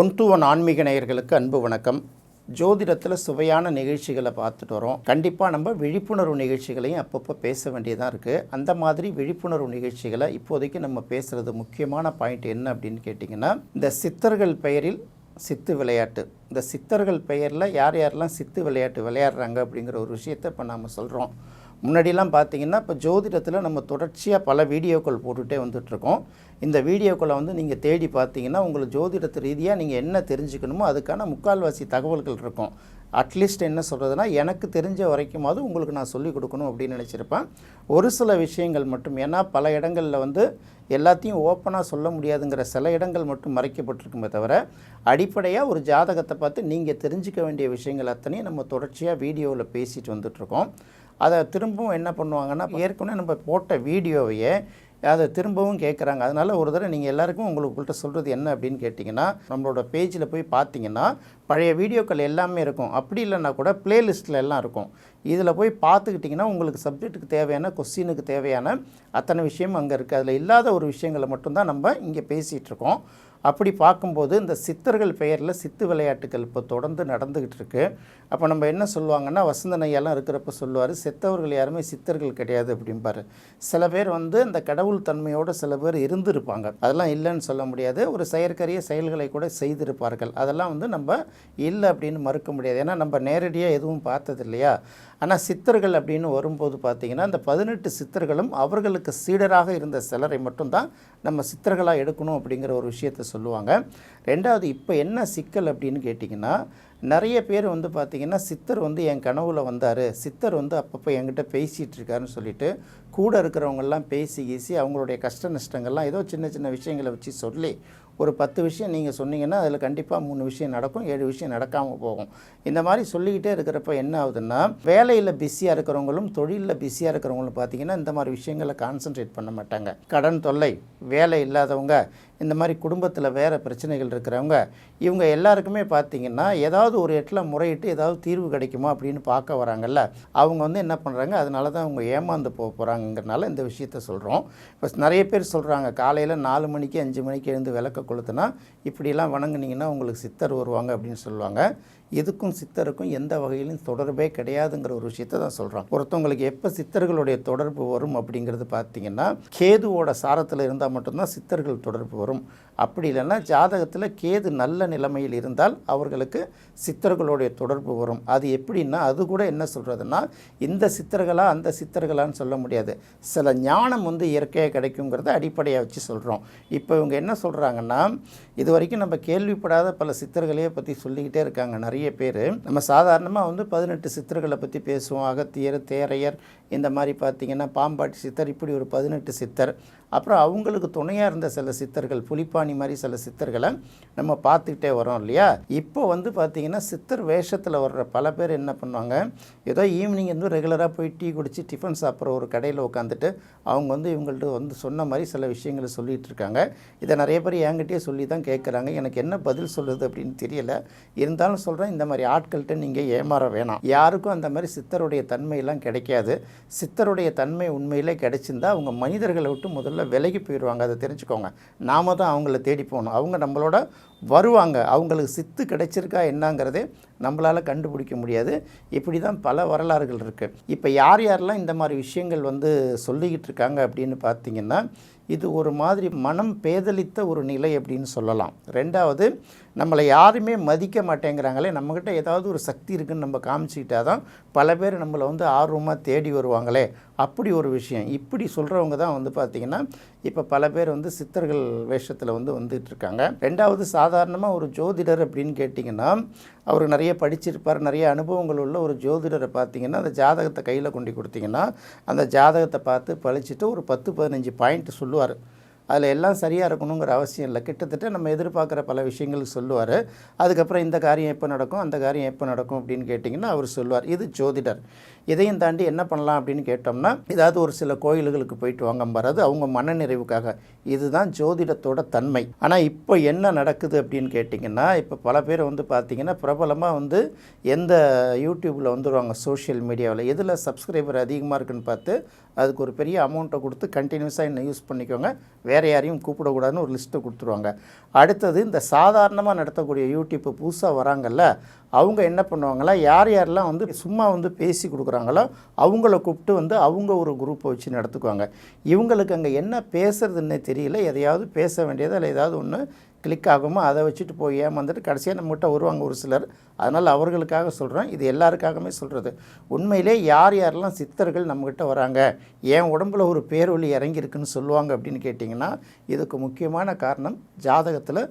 One to one ஆன்மீக நேயர்களுக்கு அன்பு வணக்கம். ஜோதிடத்தில் சுவையான நிகழ்ச்சிகளை பார்த்துட்டு வரோம். கண்டிப்பாக நம்ம விழிப்புணர்வு நிகழ்ச்சிகளையும் அப்பப்போ பேச வேண்டியதாக இருக்குது அந்த மாதிரி விழிப்புணர்வு நிகழ்ச்சிகளை இப்போதைக்கு நம்ம பேசுகிறது முக்கியமான பாயிண்ட் என்ன அப்படின்னு கேட்டிங்கன்னா இந்த சித்தர்கள் பெயரில் சித்து விளையாட்டு. இந்த சித்தர்கள் பெயரில் யார் யாரெல்லாம் சித்து விளையாட்டு விளையாடுறாங்க அப்படிங்கிற ஒரு விஷயத்தை இப்போ நாம் சொல்கிறோம் முன்னாடிலாம் பார்த்தீங்கன்னா இப்போ ஜோதிடத்தில் நம்ம தொடர்ச்சியாக பல வீடியோக்கள் போட்டுகிட்டே வந்துட்ருக்கோம் இந்த வீடியோக்களை வந்து நீங்கள் தேடி பார்த்தீங்கன்னா உங்களுக்கு ஜோதிடத்து ரீதியாக நீங்கள் என்ன தெரிஞ்சுக்கணுமோ அதுக்கான முக்கால்வாசி தகவல்கள் இருக்கும். அட்லீஸ்ட் என்ன சொல்கிறதுனா எனக்கு தெரிஞ்ச வரைக்குமாவது உங்களுக்கு நான் சொல்லிக் கொடுக்கணும் அப்படின்னு நினச்சிருப்பேன். ஒரு சில விஷயங்கள் மட்டும் ஏன்னா பல இடங்களில் வந்து எல்லாத்தையும் ஓப்பனாக சொல்ல முடியாதுங்கிற சில இடங்கள் மட்டும் மறைக்கப்பட்டிருக்குமே தவிர அடிப்படையாக ஒரு ஜாதகத்தை பார்த்து நீங்கள் தெரிஞ்சுக்க வேண்டிய விஷயங்கள் அத்தனையும் நம்ம தொடர்ச்சியாக வீடியோவில் பேசிட்டு வந்துட்ருக்கோம் அதை திரும்பவும் என்ன பண்ணுவாங்கன்னா ஏற்கனவே நம்ம போட்ட வீடியோவையே அதை திரும்பவும் கேட்குறாங்க. அதனால் ஒரு தடவை நீங்கள் எல்லாருக்கும் உங்களுக்குள்கிட்ட சொல்கிறது என்ன அப்படின்னு கேட்டிங்கன்னா நம்மளோட பேஜில் போய் பார்த்தீங்கன்னா பழைய வீடியோக்கள் எல்லாமே இருக்கும். அப்படி இல்லைன்னா கூட பிளேலிஸ்ட்டில் எல்லாம் இருக்கும். இதில் போய் பார்த்துக்கிட்டிங்கன்னா உங்களுக்கு சப்ஜெக்ட்டுக்கு தேவையான கொஸ்டினுக்கு தேவையான அத்தனை விஷயம் அங்கே இருக்குது அதில் இல்லாத ஒரு விஷயங்களை மட்டும்தான் நம்ம இங்கே பேசிகிட்டு இருக்கோம். அப்படி பார்க்கும்போது இந்த சித்தர்கள் பெயரில் சித்து விளையாட்டுகள் இப்போ தொடர்ந்து நடந்துக்கிட்டு இருக்கு. அப்போ நம்ம என்ன சொல்லுவாங்கன்னா வசந்த நையெல்லாம் இருக்கிறப்ப சொல்லுவார் செத்தவர்கள் யாருமே சித்தர்கள் கிடையாது அப்படிம்பாரு. சில பேர் வந்து அந்த கடவுள் தன்மையோடு சில பேர் இருந்திருப்பாங்க. அதெல்லாம் இல்லைன்னு சொல்ல முடியாது. ஒரு செயற்கரிய செயல்களை கூட செய்திருப்பார்கள். அதெல்லாம் வந்து நம்ம இல்லை அப்படின்னு மறுக்க முடியாது. ஏன்னா நம்ம நேரடியாக எதுவும் பார்த்தது இல்லையா ஆனால் சித்தர்கள் அப்படின்னு வரும்போது பார்த்திங்கன்னா இந்த பதினெட்டு சித்தர்களும் அவர்களுக்கு சீடராக இருந்த சிலரை மட்டும்தான் நம்ம சித்தர்களாக எடுக்கணும் அப்படிங்கிற ஒரு விஷயத்தை சொல்லுவாங்க. ரெண்டாவது இப்போ என்ன சிக்கல் அப்படின்னு கேட்டிங்கன்னா நிறைய பேர் வந்து பார்த்திங்கன்னா சித்தர் வந்து என் கனவுல வந்தார். சித்தர் வந்து அப்பப்போ என்கிட்ட பேசிகிட்டு இருக்காருன்னு சொல்லிட்டு கூட இருக்கிறவங்கெல்லாம் பேசி கீசி அவங்களுடைய கஷ்ட நஷ்டங்கள்லாம் ஏதோ சின்ன சின்ன விஷயங்களை வச்சு சொல்லி ஒரு பத்து விஷயம் நீங்கள் சொன்னீங்கன்னா அதில் கண்டிப்பாக மூணு விஷயம் நடக்கும் ஏழு விஷயம் நடக்காமல் போகும். இந்த மாதிரி சொல்லிக்கிட்டே இருக்கிறப்ப என்ன ஆகுதுன்னா வேலையில் பிஸியாக இருக்கிறவங்களும் தொழிலில் பிஸியாக இருக்கிறவங்களும் பார்த்தீங்கன்னா இந்த மாதிரி விஷயங்களை கான்சன்ட்ரேட் பண்ண மாட்டாங்க. கடன் தொல்லை வேலை இல்லாதவங்க இந்த மாதிரி குடும்பத்தில் வேறு பிரச்சனைகள் இருக்கிறவங்க இவங்க எல்லாருக்குமே பார்த்தீங்கன்னா ஏதாவது ஒரு இடத்துல முறையிட்டு ஏதாவது தீர்வு கிடைக்குமா அப்படின்னு பார்க்க வராங்கல்ல அவங்க வந்து என்ன பண்ணுறாங்க அதனால தான் அவங்க ஏமாந்து போக போகிறாங்கங்கிறனால இந்த விஷயத்த சொல்கிறோம் இப்போ நிறைய பேர் சொல்கிறாங்க காலையில் நாலு மணிக்கு அஞ்சு மணிக்கு எழுந்து விளக்க கொளுத்துனா இப்படிலாம் வணங்குனீங்கன்னா உங்களுக்கு சித்தர் வருவாங்க அப்படின்னு சொல்லுவாங்க. இதுக்கும் சித்தருக்கும் எந்த வகையிலும் தொடர்பே கிடையாதுங்கிற ஒரு விஷயத்தை தான் சொல்கிறோம் ஒருத்தவங்களுக்கு எப்போ சித்தர்களுடைய தொடர்பு வரும் அப்படிங்கிறது பார்த்தீங்கன்னா கேதுவோட சாரத்தில் இருந்தால் மட்டும்தான் சித்தர்கள் தொடர்பு வரும். அப்படி இல்லைன்னா ஜாதகத்தில் கேது நல்ல நிலைமையில் இருந்தால் அவர்களுக்கு சித்தர்களுடைய தொடர்பு வரும். அது எப்படின்னா அது கூட என்ன சொல்கிறதுனா இந்த சித்தர்களா அந்த சித்தர்களான்னு சொல்ல முடியாது. சில ஞானம் வந்து இயற்கையாக கிடைக்குங்கிறத அடிப்படையாக வச்சு சொல்கிறோம் இப்போ இவங்க என்ன சொல்கிறாங்கன்னா இது வரைக்கும் நம்ம கேள்விப்படாத பல சித்தர்களையே பற்றி சொல்லிக்கிட்டே இருக்காங்க நிறைய பேர். நம்ம சாதாரணமாக வந்து பதினெட்டு சித்தர்களை பற்றி பேசுவோம். அகத்தியர் தேரையர் இந்த மாதிரி பார்த்திங்கன்னா பாம்பாட்டி சித்தர் இப்படி ஒரு பதினெட்டு சித்தர். அப்புறம் அவங்களுக்கு துணையாக இருந்த சில சித்தர்கள் புலிப்பாணி மாதிரி சில சித்தர்களை நம்ம பார்த்துக்கிட்டே வரோம் இல்லையா? இப்போ வந்து பார்த்திங்கன்னா சித்தர் வேஷத்தில் வர்ற பல பேர் என்ன பண்ணுவாங்க? ஏதோ ஈவினிங் வந்து ரெகுலராக போய் டீ குடித்து டிஃபன் சாப்பிட்ற ஒரு கடையில் உட்காந்துட்டு அவங்க வந்து இவங்கள்ட்ட வந்து சொன்ன மாதிரி சில விஷயங்களை சொல்லிகிட்டு இருக்காங்க. இதை நிறைய பேர் என்கிட்டயே சொல்லி தான் கேட்குறாங்க எனக்கு என்ன பதில் சொல்கிறது அப்படின்னு தெரியல. இருந்தாலும் சொல்கிறேன் இந்த மாதிரி ஆட்கள்கிட்ட நீங்கள் ஏமாற வேணாம். யாருக்கும் அந்த மாதிரி சித்தருடைய தன்மையெல்லாம் கிடைக்காது. சித்தருடைய தன்மை உண்மையிலே கிடைச்சிருந்தா அவங்க மனிதர்களை விட்டு முதல்ல விலகி போயிடுவாங்க அதை தெரிஞ்சுக்கோங்க. நாம தான் அவங்கள தேடி போகணும். அவங்க நம்மளோட வருவாங்க. அவங்களுக்கு சித்து கிடைச்சிருக்கா என்னங்கிறதே நம்மளால் கண்டுபிடிக்க முடியாது. இப்படி தான் பல வரலாறுகள் இருக்குது இப்போ யார் யாரெல்லாம் இந்த மாதிரி விஷயங்கள் வந்து சொல்லிக்கிட்டு இருக்காங்க அப்படின்னு பார்த்தீங்கன்னா இது ஒரு மாதிரி மனம் பேதலித்த ஒரு நிலை அப்படின்னு சொல்லலாம். ரெண்டாவது நம்மளை யாருமே மதிக்க மாட்டேங்கிறாங்களே நம்மக்கிட்ட ஏதாவது ஒரு சக்தி இருக்குன்னு நம்ம காமிச்சிக்கிட்டா தான் பல பேர் நம்மளை வந்து ஆர்வமாக தேடி வருவாங்களே. அப்படி ஒரு விஷயம். இப்படி சொல்கிறவங்க தான் வந்து பார்த்திங்கன்னா இப்போ பல பேர் வந்து சித்தர்கள் வேஷத்தில் வந்து வந்துட்டு இருக்காங்க. ரெண்டாவது சாதாரணமாக ஒரு ஜோதிடர் அப்படின்னு கேட்டிங்கன்னா அவர் நிறைய படிச்சிருப்பார் நிறைய அனுபவங்கள் உள்ள ஒரு ஜோதிடரை பார்த்தீங்கன்னா அந்த ஜாதகத்தை கையில் கொண்டு கொடுத்தீங்கன்னா அந்த ஜாதகத்தை பார்த்து பழிச்சிட்டு ஒரு பத்து பதினஞ்சு பாயிண்ட் சொல்லுவார். அதில் எல்லாம் சரியாக இருக்கணுங்கிற அவசியம் இல்லை. கிட்டத்தட்ட நம்ம எதிர்பார்க்குற பல விஷயங்கள் சொல்லுவார். அதுக்கப்புறம் இந்த காரியம் எப்போ நடக்கும் அந்த காரியம் எப்போ நடக்கும் அப்படின்னு கேட்டிங்கன்னா அவர் சொல்லுவார். இது ஜோதிடர். இதையும் தாண்டி என்ன பண்ணலாம் அப்படின்னு கேட்டோம்னா ஏதாவது ஒரு சில கோயில்களுக்கு போயிட்டு வாங்க வராது அவங்க மனநிறைவுக்காக. இதுதான் ஜோதிடத்தோட தன்மை. ஆனால் இப்போ என்ன நடக்குது அப்படின்னு கேட்டிங்கன்னா இப்போ பல பேர் வந்து பார்த்திங்கன்னா பிரபலமாக வந்து எந்த யூடியூப்பில் வந்துடுவாங்க சோஷியல் மீடியாவில். எதில் சப்ஸ்கிரைபர் அதிகமாக இருக்குன்னு பார்த்து அதுக்கு ஒரு பெரிய அமௌண்ட்டை கொடுத்து கண்டினியூஸாக என்ன யூஸ் பண்ணிக்கோங்க. வேறு யாரையும் கூப்பிடக்கூடாதுன்னு ஒரு லிஸ்ட்டை கொடுத்துருவாங்க. அடுத்தது இந்த சாதாரணமாக நடத்தக்கூடிய யூடியூப்பு புதுசாக வராங்கல்ல அவங்க என்ன பண்ணுவாங்களா யார் யாரெல்லாம் வந்து சும்மா வந்து பேசி கொடுக்குறாங்களோ அவங்கள கூப்பிட்டு வந்து அவங்க ஒரு குரூப்பை வச்சு நடத்துக்குவாங்க. இவங்களுக்கு அங்கே என்ன பேசுறதுன்னே தெரியல. எதையாவது பேச வேண்டியது இல்லை ஏதாவது ஒன்று கிளிக் ஆகுமோ அதை வச்சுட்டு போய் ஏமாந்துட்டு கடைசியாக நம்மகிட்ட வருவாங்க ஒரு சிலர். அதனால் அவர்களுக்காக சொல்கிறேன் இது எல்லாருக்காகவுமே சொல்கிறது உண்மையிலே யார் யாரெல்லாம் சித்தர்கள் நம்மக்கிட்ட வராங்க ஏன் உடம்புல ஒரு பேரொழி இறங்கியிருக்குன்னு சொல்லுவாங்க அப்படின்னு கேட்டிங்கன்னா இதுக்கு முக்கியமான காரணம் ஜாதகத்தில்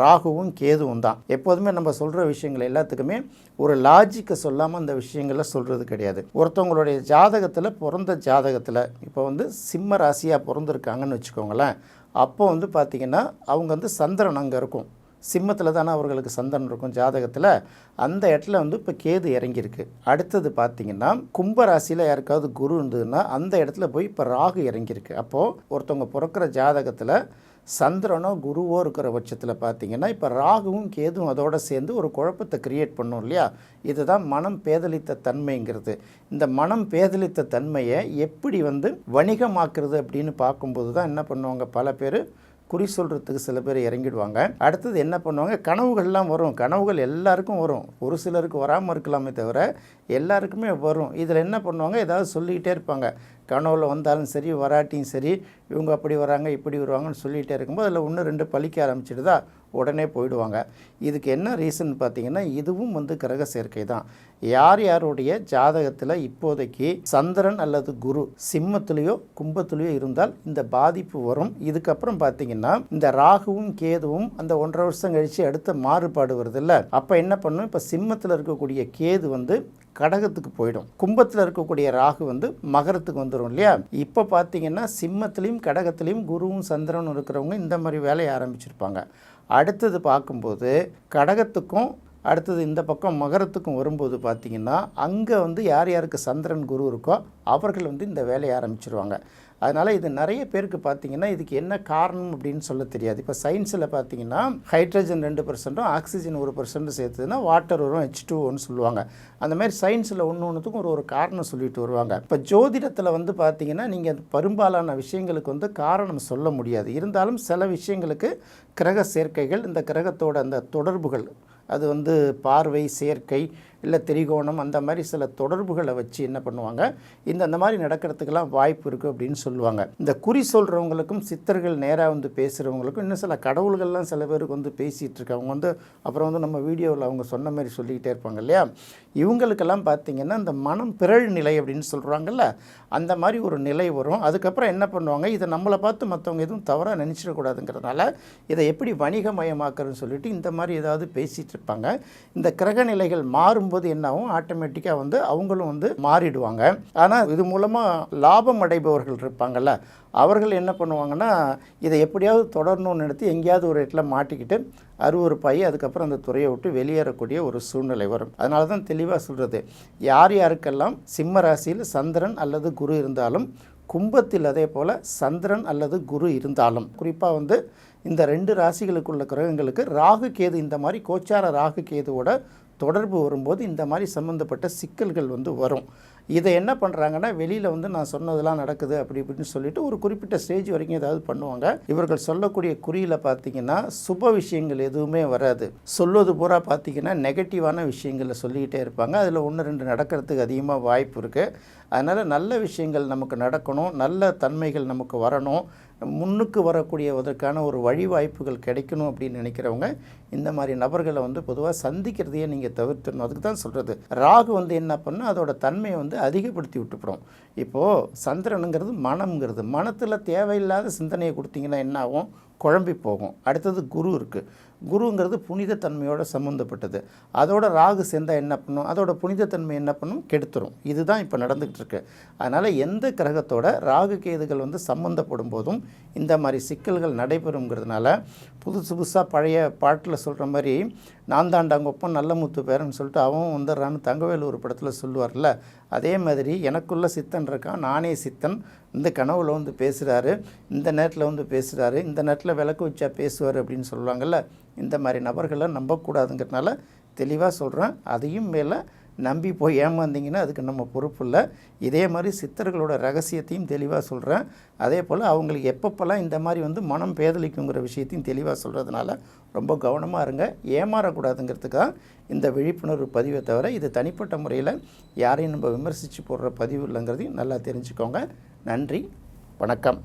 ராகுவும் கேதுவும் தான். எப்போதுமே நம்ம சொல்கிற விஷயங்கள் எல்லாத்துக்குமே ஒரு லாஜிக்கை சொல்லாமல் அந்த விஷயங்களை சொல்கிறது கிடையாது. ஒருத்தவங்களுடைய ஜாதகத்தில் பிறந்த ஜாதகத்தில் இப்போ வந்து சிம்ம ராசியாக பிறந்திருக்காங்கன்னு வச்சுக்கோங்களேன். அப்போ வந்து பார்த்திங்கன்னா அவங்க வந்து சந்திரன் அங்கே இருக்கும். சிம்மத்தில் தானே அவர்களுக்கு சந்தனம் இருக்கும் ஜாதகத்தில். அந்த இடத்துல வந்து இப்போ கேது இறங்கியிருக்கு. அடுத்தது பார்த்திங்கன்னா கும்ப ராசியில் யாருக்காவது குரு இருந்ததுன்னா அந்த இடத்துல போய் இப்போ ராகு இறங்கியிருக்கு. அப்போது ஒருத்தவங்க பிறக்கிற ஜாதகத்தில் சந்திரனோ குருவோ இருக்கிற பட்சத்தில் பார்த்தீங்கன்னா இப்போ ராகுவும் கேதுவும் அதோட சேர்ந்து ஒரு குழப்பத்தை கிரியேட் பண்ணும் இல்லையா? இதுதான் மனம் பேதலித்த தன்மைங்கிறது. இந்த மனம் பேதலித்த தன்மையை எப்படி வந்து வணிகமாக்குறது அப்படின்னு பார்க்கும்போது தான் என்ன பண்ணுவாங்க? பல பேர் குறி சொல்கிறதுக்கு சில பேர் இறங்கிடுவாங்க. அடுத்தது என்ன பண்ணுவாங்க? கனவுகள்லாம் வரும். கனவுகள் எல்லாருக்கும் வரும். ஒரு சிலருக்கு வராமல் இருக்கலாமே தவிர எல்லாருக்குமே வரும். இதில் என்ன பண்ணுவாங்க? ஏதாவது சொல்லிக்கிட்டே இருப்பாங்க. கனவுல வந்தாலும் சரி வராட்டியும் சரி இவங்க அப்படி வராங்க இப்படி வருவாங்கன்னு சொல்லிகிட்டே இருக்கும்போது அதில் ஒன்று ரெண்டு பழிக்க ஆரம்பிச்சிடுதா உடனே போயிடுவாங்க. இதுக்கு என்ன ரீசன் பார்த்தீங்கன்னா இதுவும் வந்து கிரக சேர்க்கை தான். யார் யாருடைய ஜாதகத்தில் இப்போதைக்கு சந்திரன் அல்லது குரு சிம்மத்திலேயோ கும்பத்திலேயோ இருந்தால் இந்த பாதிப்பு வரும். இதுக்கப்புறம் பார்த்தீங்கன்னா இந்த ராகுவும் கேதுவும் அந்த ஒன்றரை வருஷம் கழித்து அடுத்த மாறுபாடு வருதுல்ல அப்போ என்ன பண்ணும்? இப்போ சிம்மத்தில் இருக்கக்கூடிய கேது வந்து கடகத்துக்கு போயிடும். கும்பத்தில் இருக்கக்கூடிய ராகு வந்து மகரத்துக்கு வந்துடும் இல்லையா? இப்போ பார்த்தீங்கன்னா சிம்மத்திலையும் கடகத்திலையும் குருவும் சந்திரனும் இருக்கிறவங்க இந்த மாதிரி வேலையை ஆரம்பிச்சிருப்பாங்க. அடுத்தது பார்க்கும்போது கடகத்துக்கும் அடுத்தது இந்த பக்கம் மகரத்துக்கும் வரும்போது பார்த்தீங்கன்னா அங்கே வந்து யார் யாருக்கு சந்திரன் குரு இருக்கோ அவர்கள் வந்து இந்த வேலையை ஆரம்பிச்சிருவாங்க. அதனால் இது நிறைய பேருக்கு பார்த்தீங்கன்னா இதுக்கு என்ன காரணம் அப்படின்னு சொல்ல தெரியாது. இப்போ சயின்ஸில் பார்த்தீங்கன்னா ஹைட்ரஜன் ரெண்டு பர்சன்ட்டும் ஆக்சிஜன் ஒரு பர்சன்ட்டும் சேர்த்துதுன்னா வாட்டர் வரும் ஹெச் டூன்னு சொல்லுவாங்க. அந்த மாதிரி சயின்ஸில் ஒன்று ஒன்றுத்துக்கும் ஒரு ஒரு காரணம் சொல்லிட்டு வருவாங்க. இப்போ ஜோதிடத்தில் வந்து பார்த்தீங்கன்னா நீங்கள் பெரும்பாலான விஷயங்களுக்கு வந்து காரணம் சொல்ல முடியாது. இருந்தாலும் சில விஷயங்களுக்கு கிரக சேர்க்கைகள் இந்த கிரகத்தோட அந்த தொடர்புகள் அது வந்து பார்வை சேர்க்கை இல்லை திரிகோணம் அந்த மாதிரி சில தொடர்புகளை வச்சு என்ன பண்ணுவாங்க? இந்த அந்த மாதிரி நடக்கிறதுக்கெல்லாம் வாய்ப்பு இருக்குது அப்படின்னு சொல்லுவாங்க. இந்த குறி சொல்கிறவங்களுக்கும் சித்தர்கள் நேராக வந்து பேசுகிறவங்களுக்கும் இன்னும் சில கடவுள்கள்லாம் சில பேருக்கு வந்து பேசிகிட்டு இருக்காங்க வந்து அப்புறம் வந்து நம்ம வீடியோவில் அவங்க சொன்ன மாதிரி சொல்லிக்கிட்டே இருப்பாங்க இல்லையா? இவங்களுக்கெல்லாம் பார்த்தீங்கன்னா இந்த மனம் பிறழ் நிலை அப்படின்னு சொல்கிறாங்கல்ல அந்த மாதிரி ஒரு நிலை வரும். அதுக்கப்புறம் என்ன பண்ணுவாங்க? இதை நம்மளை பார்த்து மற்றவங்க எதுவும் தவறாக நினச்சிடக்கூடாதுங்கிறதுனால இதை எப்படி வணிகமயமாக்குறதுன்னு சொல்லிட்டு இந்த மாதிரி ஏதாவது பேசிகிட்டு இருப்பாங்க. இந்த கிரக நிலைகள் மாறும் மாறும்போது என்னாகும் ஆட்டோமேட்டிக்காக வந்து அவங்களும் வந்து மாறிடுவாங்க. ஆனால் இது மூலமாக லாபம் அடைபவர்கள் இருப்பாங்கல்ல. அவர்கள் என்ன பண்ணுவாங்கன்னா இதை எப்படியாவது தொடரணும்னு நினைத்து எங்கேயாவது ஒரு இடத்துல மாட்டிக்கிட்டு அறுவறுப்பாகி அதுக்கப்புறம் அந்த துறையை விட்டு வெளியேறக்கூடிய ஒரு சூழ்நிலை வரும். அதனால தான் தெளிவாக சொல்கிறது யார் யாருக்கெல்லாம் சிம்ம ராசியில் சந்திரன் அல்லது குரு இருந்தாலும் கும்பத்தில் அதே போல் சந்திரன் அல்லது குரு இருந்தாலும் குறிப்பாக வந்து இந்த ரெண்டு ராசிகளுக்குள்ள கிரகங்களுக்கு ராகு கேது இந்த மாதிரி கோச்சார ராகு கேதுவோட தொடர்பு வரும்போது இந்த மாதிரி சம்மந்தப்பட்ட சிக்கல்கள் வந்து வரும். இதை என்ன பண்ணுறாங்கன்னா வெளியில் வந்து நான் சொன்னதெல்லாம் நடக்குது அப்படி இப்படின்னு சொல்லிட்டு ஒரு குறிப்பிட்ட ஸ்டேஜ் வரைக்கும் ஏதாவது பண்ணுவாங்க. இவர்கள் சொல்லக்கூடிய குறியில் பார்த்தீங்கன்னா சுப விஷயங்கள் எதுவுமே வராது. சொல்வது பூரா பார்த்தீங்கன்னா நெகட்டிவான விஷயங்களை சொல்லிக்கிட்டே இருப்பாங்க. அதில் ஒன்று ரெண்டு நடக்கிறதுக்கு அதிகமாக வாய்ப்பு இருக்குது அதனால் நல்ல விஷயங்கள் நமக்கு நடக்கணும். நல்ல தன்மைகள் நமக்கு வரணும். முன்னுக்கு வரக்கூடியதற்கான ஒரு வழி வாய்ப்புகள் கிடைக்கணும் அப்படின்னு நினைக்கிறவங்க இந்த மாதிரி நபர்களை வந்து பொதுவாக சந்திக்கிறதையே நீங்கள் தவிர்த்துடணும். அதுக்கு தான் சொல்கிறது ராகு வந்து என்ன பண்ணால் அதோட தன்மையை வந்து அதிகப்படுத்தி விட்டுப்படும். இப்போது சந்திரனுங்கிறது மனம்ங்கிறது. மனத்தில் தேவையில்லாத சிந்தனையை கொடுத்தீங்கன்னா என்ன ஆகும்? குழம்பி போகும். அடுத்தது குரு இருக்குது குருங்கிறது புனிதத்தன்மையோட சம்மந்தப்பட்டது அதோட ராகு சேர்ந்தால் என்ன பண்ணும்? அதோட புனிதத்தன்மை என்ன பண்ணும்? கெடுத்துரும். இதுதான் இப்போ நடந்துக்கிட்டு இருக்கு. அதனால் எந்த கிரகத்தோட ராகு கேதுகள் வந்து சம்மந்தப்படும் போதும் இந்த மாதிரி சிக்கல்கள் நடைபெறுங்கிறதுனால புதுசு புதுசாக பழைய பாட்டில் சொல்கிற மாதிரி நான் தாண்டாங்கொப்பம் நல்ல முத்து பேரன்னு சொல்லிட்டு அவன் வந்துடுறான்னு தங்கவேலு ஒரு படத்தில் சொல்லுவார்ல அதே மாதிரி எனக்குள்ள சித்தன் இருக்கான் நானே சித்தன். இந்த கனவுல வந்து பேசுகிறாரு இந்த நேரத்தில் வந்து பேசுகிறாரு இந்த நேரத்தில் விளக்கு வச்சா பேசுவார் அப்படின்னு சொல்லுவாங்கள்ல இந்த மாதிரி நபர்களை நம்பக்கூடாதுங்கிறதுனால தெளிவாக சொல்கிறேன் அதையும் மேலே நம்பி போய் ஏமாந்தீங்கன்னா அதுக்கு நம்ம பொறுப்பு இல்லை. இதே மாதிரி சித்தர்களோட ரகசியத்தையும் தெளிவாக சொல்கிறேன் அதே போல் அவங்களுக்கு எப்பப்போல்லாம் இந்த மாதிரி வந்து மனம் பேதலிக்குங்கிற விஷயத்தையும் தெளிவாக சொல்கிறதுனால ரொம்ப கவனமாக இருங்க. ஏமாறக்கூடாதுங்கிறதுக்காக இந்த விழிப்புணர்வு பதிவை தவிர இது தனிப்பட்ட முறையில் யாரையும் நம்ம விமர்சித்து போடுற பதிவு இல்லைங்கிறதையும் நல்லா தெரிஞ்சுக்கோங்க. நன்றி. வணக்கம்.